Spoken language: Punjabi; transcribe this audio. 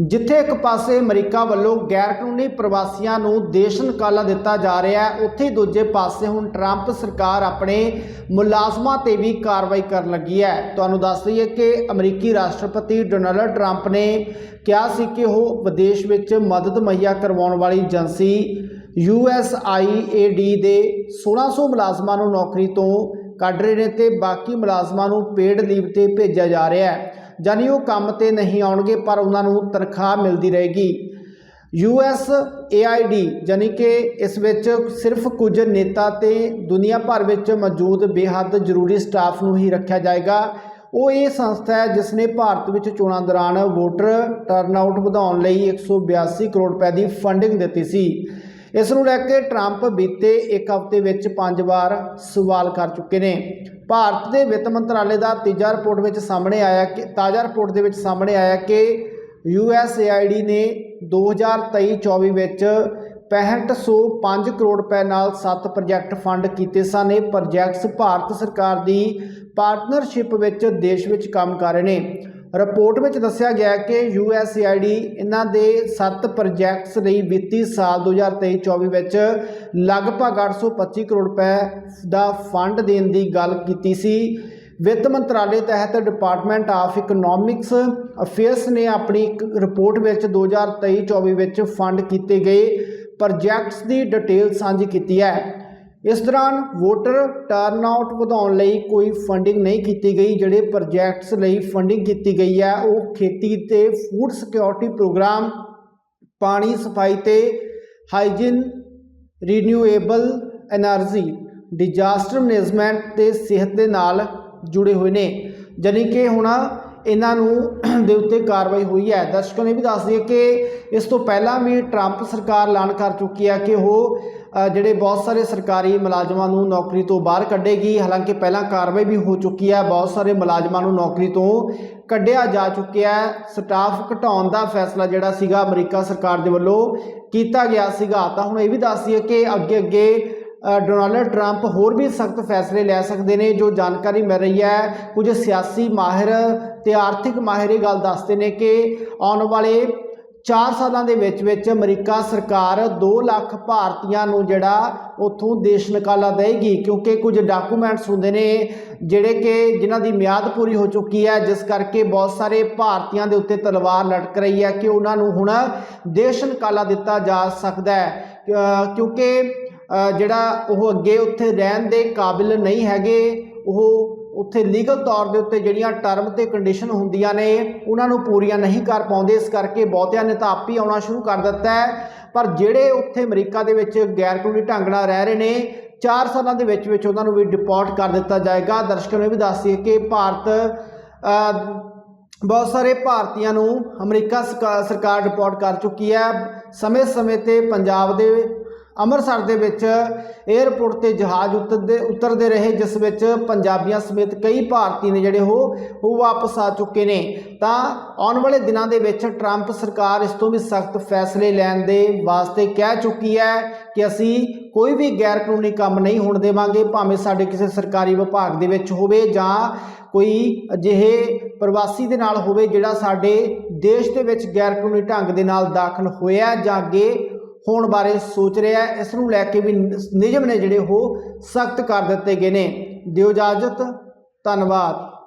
ਜਿੱਥੇ ਇੱਕ ਪਾਸੇ ਅਮਰੀਕਾ ਵੱਲੋਂ ਗੈਰ ਕਾਨੂੰਨੀ ਪ੍ਰਵਾਸੀਆਂ ਨੂੰ ਦੇਸ਼ ਨਿਕਾਲਾ ਦਿੱਤਾ ਜਾ ਰਿਹਾ ਹੈ, ਉੱਥੇ ਦੂਜੇ ਪਾਸੇ ਹੁਣ ਟਰੰਪ ਸਰਕਾਰ ਆਪਣੇ ਮੁਲਾਜ਼ਮਾਂ ਤੇ ਵੀ ਕਾਰਵਾਈ ਕਰਨ ਲੱਗੀ ਹੈ। ਤੁਹਾਨੂੰ ਦੱਸ ਦਈਏ ਕਿ ਅਮਰੀਕੀ ਰਾਸ਼ਟਰਪਤੀ ਡੋਨਾਲਡ ਟਰੰਪ ਨੇ ਕਿਹਾ ਸੀ ਕਿ ਉਹ ਵਿਦੇਸ਼ ਵਿੱਚ ਮਦਦ ਮੁਹੱਈਆ ਕਰਵਾਉਣ ਵਾਲੀ ਏਜੰਸੀ USAID ਦੇ 1600 ਮੁਲਾਜ਼ਮਾਂ ਨੂੰ ਨੌਕਰੀ ਤੋਂ ਕੱਢ ਰਹੇ ਨੇ ਤੇ ਬਾਕੀ ਮੁਲਾਜ਼ਮਾਂ ਨੂੰ ਪੇਡ ਲੀਵ ਤੇ ਭੇਜਿਆ ਜਾ ਰਿਹਾ ਹੈ। ਜਾਨੀ ਉਹ ਕੰਮ ਤੇ ਨਹੀਂ ਆਉਣਗੇ, ਪਰ ਉਹਨਾਂ ਨੂੰ ਤਨਖਾਹ ਮਿਲਦੀ ਰਹੇਗੀ। USAID ਜਾਨੀ ਕਿ ਇਸ ਵਿੱਚ ਸਿਰਫ ਕੁਝ ਨੇਤਾ ਤੇ ਦੁਨੀਆ ਭਰ ਵਿੱਚ ਮੌਜੂਦ ਬੇਹੱਦ ਜ਼ਰੂਰੀ ਸਟਾਫ ਨੂੰ ਹੀ ਰੱਖਿਆ ਜਾਏਗਾ। ਉਹ ਇਹ ਸੰਸਥਾ ਹੈ ਜਿਸ ਨੇ ਭਾਰਤ ਵਿੱਚ ਚੋਣਾਂ ਦੌਰਾਨ ਵੋਟਰ ਟਰਨਆਊਟ ਵਧਾਉਣ ਲਈ 182 ਕਰੋੜ ਰੁਪਏ ਦੀ ਫੰਡਿੰਗ ਦਿੱਤੀ ਸੀ। ਇਸ ਨੂੰ ਲੈ ਕੇ ਟਰੰਪ ਬੀਤੇ ਇੱਕ ਹਫ਼ਤੇ ਵਿੱਚ ਪੰਜ ਵਾਰ ਸਵਾਲ ਕਰ ਚੁੱਕੇ ਨੇ। ਭਾਰਤ ਦੇ ਵਿੱਤ ਮੰਤਰਾਲੇ ਦਾ ਤੀਜਾ ਰਿਪੋਰਟ ਵਿੱਚ ਸਾਹਮਣੇ ਆਇਆ ਕਿ ਤਾਜ਼ਾ ਰਿਪੋਰਟ ਦੇ ਵਿੱਚ ਸਾਹਮਣੇ ਆਇਆ ਕਿ USAID ਨੇ 2023-24 ਵਿੱਚ 6505 ਕਰੋੜ ਰੁਪਏ ਨਾਲ 7 ਪ੍ਰੋਜੈਕਟ ਫੰਡ ਕੀਤੇ ਸਨ। ਇਹ ਪ੍ਰੋਜੈਕਟਸ ਭਾਰਤ ਸਰਕਾਰ ਦੀ ਪਾਰਟਨਰਸ਼ਿਪ ਵਿੱਚ ਦੇਸ਼ ਵਿੱਚ ਕੰਮ ਕਰ ਰਹੇ ਨੇ। ਰਿਪੋਰਟ ਵਿੱਚ ਦੱਸਿਆ ਗਿਆ ਕਿ USAID ਇਹਨਾਂ ਦੇ 7 ਪ੍ਰੋਜੈਕਟਸ ਲਈ ਵਿੱਤੀ ਸਾਲ 2023-24 ਵਿੱਚ ਲਗਭਗ 825 ਕਰੋੜ ਰੁਪਏ ਦਾ ਫੰਡ ਦੇਣ ਦੀ ਗੱਲ ਕੀਤੀ ਸੀ। ਵਿੱਤ ਮੰਤਰਾਲੇ ਤਹਿਤ ਡਿਪਾਰਟਮੈਂਟ ਆਫ ਇਕਨੋਮਿਕਸ ਅਫੇਅਰਸ ਨੇ ਆਪਣੀ ਇੱਕ ਰਿਪੋਰਟ ਵਿੱਚ 2023-24 ਵਿੱਚ ਫੰਡ ਕੀਤੇ ਗਏ ਪ੍ਰੋਜੈਕਟਸ ਦੀ ਡਿਟੇਲ ਸਾਂਝੀ ਕੀਤੀ ਹੈ। ਇਸ ਦੌਰਾਨ ਵੋਟਰ ਟਰਨ ਆਊਟ ਵਧਾਉਣ ਲਈ ਕੋਈ ਫੰਡਿੰਗ ਨਹੀਂ ਕੀਤੀ ਗਈ, ਜਿਹੜੇ ਪ੍ਰੋਜੈਕਟਸ ਲਈ ਫੰਡਿੰਗ ਕੀਤੀ ਗਈ ਹੈ, ਉਹ ਖੇਤੀ ਤੇ ਫੂਡ ਸਿਕਿਉਰਿਟੀ ਪ੍ਰੋਗਰਾਮ ਪਾਣੀ ਸਫ਼ਾਈ ਤੇ hygiene renewable energy disaster management ਤੇ ਸਿਹਤ ਦੇ ਨਾਲ ਜੁੜੇ ਹੋਏ ਨੇ। ਜਾਨੀ ਕਿ ਹੁਣ ਇਹਨਾਂ ਨੂੰ ਦੇ ਉੱਤੇ ਕਾਰਵਾਈ ਹੋਈ ਹੈ। ਦਰਸ਼ਕਾਂ ਨੇ ਵੀ ਦੱਸ ਦਈਏ ਕਿ ਇਸ ਤੋਂ ਪਹਿਲਾਂ ਵੀ ਟਰੰਪ ਸਰਕਾਰ ਐਲਾਨ ਕਰ ਚੁੱਕੀ ਹੈ ਕਿ ਉਹ ਜਿਹੜੇ ਬਹੁਤ ਸਾਰੇ ਸਰਕਾਰੀ ਮੁਲਾਜ਼ਮਾਂ ਨੂੰ ਨੌਕਰੀ ਤੋਂ ਬਾਹਰ ਕੱਢੇਗੀ ਹਾਲਾਂਕਿ ਪਹਿਲਾਂ ਕਾਰਵਾਈ ਵੀ ਹੋ ਚੁੱਕੀ ਹੈ ਬਹੁਤ ਸਾਰੇ ਮੁਲਾਜ਼ਮਾਂ ਨੂੰ ਨੌਕਰੀ ਤੋਂ ਕੱਢਿਆ ਜਾ ਚੁੱਕਿਆ ਸਟਾਫ ਘਟਾਉਣ ਦਾ ਫੈਸਲਾ ਜਿਹੜਾ ਸੀਗਾ ਅਮਰੀਕਾ ਸਰਕਾਰ ਦੇ ਵੱਲੋਂ ਕੀਤਾ ਗਿਆ ਸੀਗਾ। ਤਾਂ ਹੁਣ ਇਹ ਵੀ ਦੱਸ ਦਈਏ ਕਿ ਅੱਗੇ ਅੱਗੇ ਅ, ਡੋਨਾਲਡ ਟਰੰਪ ਹੋਰ ਵੀ ਸਖਤ ਫੈਸਲੇ ਲੈ ਸਕਦੇ ਨੇ ਜੋ ਜਾਣਕਾਰੀ ਮਿਲ ਰਹੀ ਹੈ। ਕੁਝ ਸਿਆਸੀ ਮਾਹਿਰ ਤੇ ਆਰਥਿਕ ਮਾਹਿਰ ਇਹ ਗੱਲ ਦੱਸਦੇ ਨੇ ਕਿ ਆਉਣ ਵਾਲੇ 4 ਸਾਲਾਂ ਦੇ ਵਿੱਚ ਵਿੱਚ ਅਮਰੀਕਾ ਸਰਕਾਰ 2 ਲੱਖ ਭਾਰਤੀਆਂ ਨੂੰ ਜਿਹੜਾ ਉੱਥੋਂ ਦੇਸ਼ ਨਿਕਾਲਾ ਦੇਗੀ ਕਿਉਂਕਿ ਕੁਝ ਡਾਕੂਮੈਂਟਸ ਹੁੰਦੇ ਨੇ ਜਿਹੜੇ ਕਿ ਜਿਨ੍ਹਾਂ ਦੀ ਮਿਆਦ ਪੂਰੀ ਹੋ ਚੁੱਕੀ ਹੈ, ਜਿਸ ਕਰਕੇ ਬਹੁਤ ਸਾਰੇ ਭਾਰਤੀਆਂ ਦੇ ਉੱਤੇ ਤਲਵਾਰ ਲਟਕ ਰਹੀ ਹੈ ਕਿ ਉਹਨਾਂ ਨੂੰ ਹੁਣ ਦੇਸ਼ ਨਿਕਾਲਾ ਦਿੱਤਾ ਜਾ ਸਕਦਾ ਹੈ। ਕਿਉਂਕਿ ਜਿਹੜਾ ਉਹ ਅੱਗੇ ਉੱਥੇ ਰਹਿਣ ਦੇ ਕਾਬਿਲ ਨਹੀਂ ਹੈਗੇ, ਉਹ ਉੱਥੇ ਲੀਗਲ ਤੌਰ ਦੇ ਉੱਤੇ ਜਿਹੜੀਆਂ ਟਰਮ ਤੇ ਕੰਡੀਸ਼ਨ ਹੁੰਦੀਆਂ ਨੇ, ਉਹਨਾਂ ਨੂੰ ਪੂਰੀਆਂ ਨਹੀਂ ਕਰ ਪਾਉਂਦੇ, ਇਸ ਕਰਕੇ ਬਹੁਤਿਆਂ ਨੇ ਤਾਂ ਆਪ ਹੀ ਆਉਣਾ ਸ਼ੁਰੂ ਕਰ ਦਿੱਤਾ ਹੈ। ਪਰ ਜਿਹੜੇ ਉੱਥੇ ਅਮਰੀਕਾ ਦੇ ਵਿੱਚ ਗੈਰ ਕਾਨੂੰਨੀ ਢੰਗ ਨਾਲ ਰਹਿ ਰਹੇ ਨੇ 4 ਸਾਲਾਂ ਦੇ ਵਿੱਚ ਵਿੱਚ ਉਹਨਾਂ ਨੂੰ ਵੀ ਡਿਪੋਰਟ ਕਰ ਦਿੱਤਾ ਜਾਏਗਾ। ਦਰਸ਼ਕਾਂ ਨੂੰ ਇਹ ਵੀ ਦੱਸ ਦਈਏ ਕਿ ਭਾਰਤ ਬਹੁਤ ਸਾਰੇ ਭਾਰਤੀਆਂ ਨੂੰ ਅਮਰੀਕਾ ਸਰਕਾ- ਸਰਕਾਰ ਰਿਪੋਰਟ ਕਰ ਚੁੱਕੀ ਹੈ। ਸਮੇਂ-ਸਮੇਂ ਤੇ ਪੰਜਾਬ ਦੇ ਅੰਮ੍ਰਿਤਸਰ ਦੇ ਵਿੱਚ 에ਅਰਪੋਰਟ ਤੇ ਜਹਾਜ਼ ਉਤਰਦੇ ਉਤਰਦੇ ਰਹੇ, ਜਿਸ ਵਿੱਚ ਪੰਜਾਬੀਆਂ ਸਮੇਤ ਕਈ ਭਾਰਤੀ ਨੇ ਜਿਹੜੇ ਉਹ ਉਹ ਵਾਪਸ ਆ ਚੁੱਕੇ ਨੇ। ਤਾਂ ਆਉਣ ਵਾਲੇ ਦਿਨਾਂ ਦੇ ਵਿੱਚ ਟਰੰਪ ਸਰਕਾਰ ਇਸ ਤੋਂ ਵੀ ਸਖਤ ਫੈਸਲੇ ਲੈਣ ਦੇ ਵਾਸਤੇ ਕਹਿ ਚੁੱਕੀ ਹੈ ਕਿ ਅਸੀਂ ਕੋਈ ਵੀ ਗੈਰ ਕਾਨੂੰਨੀ ਕੰਮ ਨਹੀਂ ਹੋਣ ਦੇਵਾਂਗੇ, ਭਾਵੇਂ ਸਾਡੇ ਕਿਸੇ ਸਰਕਾਰੀ ਵਿਭਾਗ ਦੇ ਵਿੱਚ ਹੋਵੇ ਜਾਂ ਕੋਈ ਅਜਿਹੇ ਪ੍ਰਵਾਸੀ ਦੇ ਨਾਲ ਹੋਵੇ ਜਿਹੜਾ ਸਾਡੇ ਦੇਸ਼ ਦੇ ਵਿੱਚ ਗੈਰ ਕਾਨੂੰਨੀ ਢੰਗ ਦੇ ਨਾਲ ਦਾਖਲ ਹੋਇਆ ਜਾਂ ਅੱਗੇ ਹੋਣ ਬਾਰੇ ਸੋਚ ਰਿਹਾ ਹੈ। ਇਸ ਨੂੰ ਲੈ ਕੇ ਵੀ ਨਿਯਮ ਨੇ ਜਿਹੜੇ ਉਹ ਸਖਤ ਕਰ ਦਿੱਤੇ ਗਏ ਨੇ। ਦਿਓ ਇਜਾਜ਼ਤ। ਧੰਨਵਾਦ।